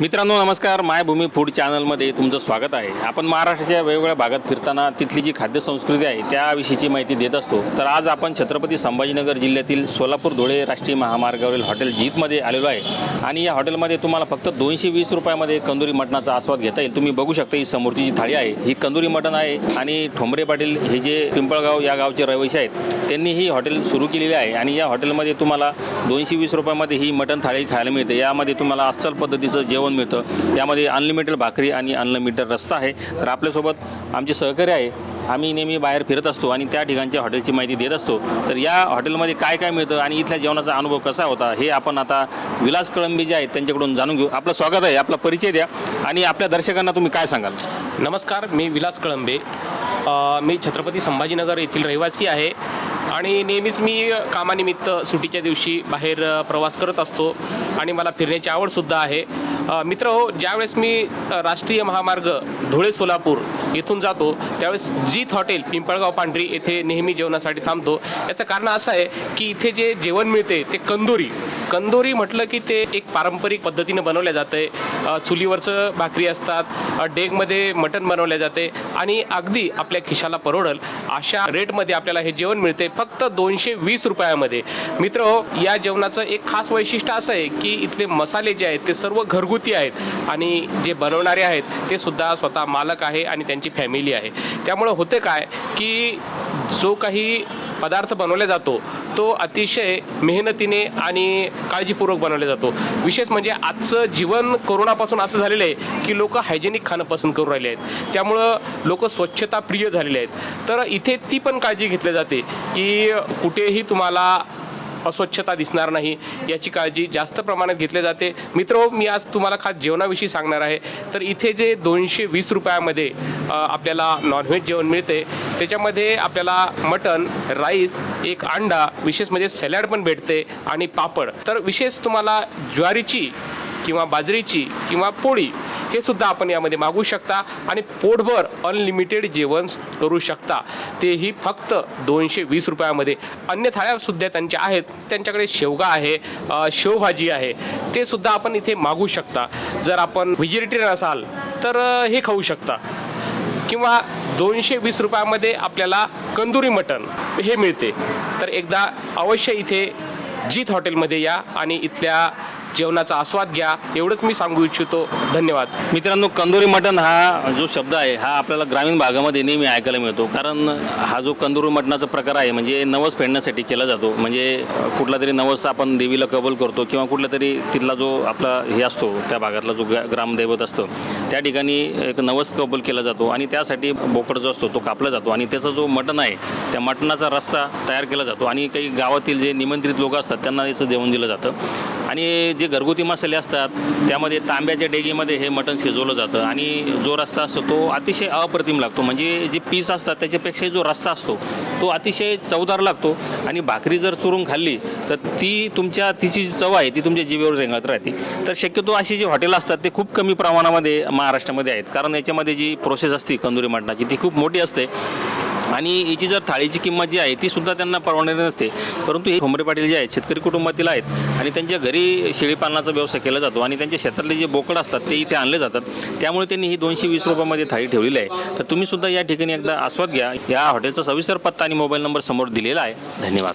मित्रांनो नमस्कार. मायभूमी फूड चॅनलमध्ये तुमचं स्वागत आहे. आपण महाराष्ट्राच्या वेगवेगळ्या भागात फिरताना तिथली जी खाद्यसंस्कृती आहे त्याविषयीची माहिती देत असतो. तर आज आपण छत्रपती संभाजीनगर जिल्ह्यातील सोलापूर धुळे राष्ट्रीय महामार्गावरील हॉटेल जीतमध्ये आलेलो आहे. आणि या हॉटेलमध्ये तुम्हाला फक्त दोनशे वीस रुपयामध्ये कंदुरी मटणाचा आस्वाद घेता येईल. तुम्ही बघू शकता ही समोरची जी थाळी आहे ही कंदुरी मटण आहे. आणि ठोंबरे पाटील हे जे पिंपळगाव या गावचे रहिवासी आहेत त्यांनी ही हॉटेल सुरू केलेली आहे. आणि या हॉटेलमध्ये तुम्हाला दोनशे वीस रुपयामध्ये ही मटण थाळी खायला मिळते. यामध्ये तुम्हाला अस्सल पद्धतीचं जेवण मिळतं. यामध्ये अनलिमिटेड भाकरी आणि अनलिमिटेड रस्ता आहे. तर आपल्यासोबत आमचे सहकारी आहे. आम्ही नेहमी बाहेर फिरत असतो आणि त्या ठिकाणच्या हॉटेलची माहिती देत असतो. तर या हॉटेलमध्ये काय काय मिळतं आणि इथल्या जेवणाचा अनुभव कसा होता हे आपण आता विलास कळंबी जे आहेत त्यांच्याकडून जाणून घेऊ. आपलं स्वागत आहे. आपला परिचय द्या. आणि आपल्या दर्शकांना तुम्ही काय सांगाल? नमस्कार. मी विलास कळंबे. मी छत्रपती संभाजीनगर येथील रहिवासी आहे. आणि नेहमीच मी कामानिमित्त सुट्टीच्या दिवशी बाहेर प्रवास करत असतो. आणि मला फिरण्याची आवडसुद्धा आहे. मित्र हो ज्यावेळेस मी राष्ट्रीय महामार्ग धुळे सोलापूर येथून जातो त्यावेळेस जीत हॉटेल पिंपळगाव पांढरी येथे नेहमी जेवणासाठी थांबतो. याचं कारण असं आहे की इथे जे जेवण मिळते ते कंदोरी. कंदोरी म्हटलं की ते एक पारंपरिक पद्धतीनं बनवलं जातं आहे चुलीवरचं भाकरी असतात डेगमध्ये मटण बनवल्या जाते आणि अगदी आपल्या खिशाला परवडल. अशा रेटमध्ये आपल्याला हे जेवण मिळते फक्त दोनशे वीस रुपयामध्ये. मित्र हो या जेवणाचं एक खास वैशिष्ट्य असं आहे की इथले मसाले जे आहेत ते सर्व घरगुती आहेत आणि जे बनवणारे आहेत ते सुद्धा स्वतः मालक आहे आणि त्यांची फॅमिली आहे. त्यामुळं होते काय की जो काही पदार्थ बनवला जातो तो अतिशय मेहनतीने आणि काळजीपूर्वक बनवला जातो. विशेष म्हणजे आजचं जीवन कोरोनापासून असं झालेलं आहे की लोक हायजेनिक खाणं पसंत करून राहिले आहेत. त्यामुळं लोक स्वच्छता प्रिय झालेले आहेत. तर इथे ती पण काळजी घेतली जाते की कुठेही तुम्हाला अस्वच्छता दिसणार नाही याची काळजी जास्त प्रमाणात घेतली जाते. मित्र हो, मी आज तुम्हाला खास जेवणाविषयी सांगणार आहे. तर इथे जे दोनशे वीस रुपयामध्ये आपल्याला नॉनव्हेज जेवण मिळते. त्याच्यामध्ये आपल्याला मटन राईस एक अंडा विशेष म्हणजे सॅलॅड पण भेटते आणि पापड. तर विशेष तुम्हाला ज्वारीची किंवा बाजरीची किंवा पोळी हे सुद्धा आपण यामध्ये मागू शकता आणि पोटभर अनलिमिटेड जेवण करू शकता. तेही फक्त दोनशे वीस रुपयामध्ये. अन्य थाळ्यासुद्धा त्यांच्या आहेत. त्यांच्याकडे शेवगा आहे शेवभाजी आहे. ते सुद्धा आपण इथे मागू शकता. जर आपण व्हेजिटेरियन असाल तर हे खाऊ शकता. किंवा दोनशे वीस रुपयामध्ये आपल्याला कंदुरी मटण हे मिळते. तर एकदा अवश्य इथे जीत हॉटेलमध्ये या आणि इथल्या जेवणाचा आस्वाद घ्या एवढंच मी सांगू इच्छितो. धन्यवाद. मित्रांनो कंदोरी मटण हा जो शब्द आहे हा आपल्याला ग्रामीण भागामध्ये नेहमी ऐकायला मिळतो. कारण हा जो कंदोरी मटणाचा प्रकार आहे म्हणजे नवस फेडण्यासाठी केला जातो. म्हणजे कुठला तरी नवस आपण देवीला कबल करतो किंवा कुठला तरी तिथला जो आपला हे असतो त्या भागातला जो ग्रामदैवत असतो त्या ठिकाणी एक नवस कबल केला जातो आणि त्यासाठी बोकड जो असतो तो कापला जातो आणि त्याचा जो मटण आहे त्या मटणाचा रस्सा तयार केला जातो आणि काही गावातील जे निमंत्रित लोक असतात त्यांना याचं जेवण दिलं जातं. आणि जे घरगुती मसाले असतात त्यामध्ये तांब्याच्या डेगीमध्ये हे मटण शिजवलं जातं आणि जो रस्सा असतो तो अतिशय अप्रतिम लागतो. म्हणजे जे पीस असतात त्याच्यापेक्षा जो रस्सा असतो तो अतिशय चवदार लागतो आणि भाकरी जर चुरून खाल्ली तर ती तुमच्या तिची जी चव आहे ती तुमच्या जिभेवर रेंगाळत राहते. तर शक्यतो अशी जी हॉटेल असतात ते खूप कमी प्रमाणामध्ये महाराष्ट्रामध्ये आहेत. कारण याच्यामध्ये जी प्रोसेस असते कंदुरी मटणाची ती खूप मोठी असते. आणि याची जर थाळीची किंमत जी आहे ती सुद्धा त्यांना परवडणारी नसते. परंतु हे ठोंबरे पाटील जे आहेत शेतकरी कुटुंबातील आहेत आणि त्यांच्या घरी शेळीपालनाचा व्यवसाय केला जातो आणि त्यांच्या शेतातले जे बोकड असतात ते इथे आणले जातात. त्यामुळे त्यांनी ही दोनशे वीस रुपयामध्ये थाळी ठेवलेली आहे. तर तुम्ही सुद्धा या ठिकाणी एकदा आस्वाद घ्या. या हॉटेलचा सविस्तर पत्ता आणि मोबाईल नंबर समोर दिलेला आहे. धन्यवाद.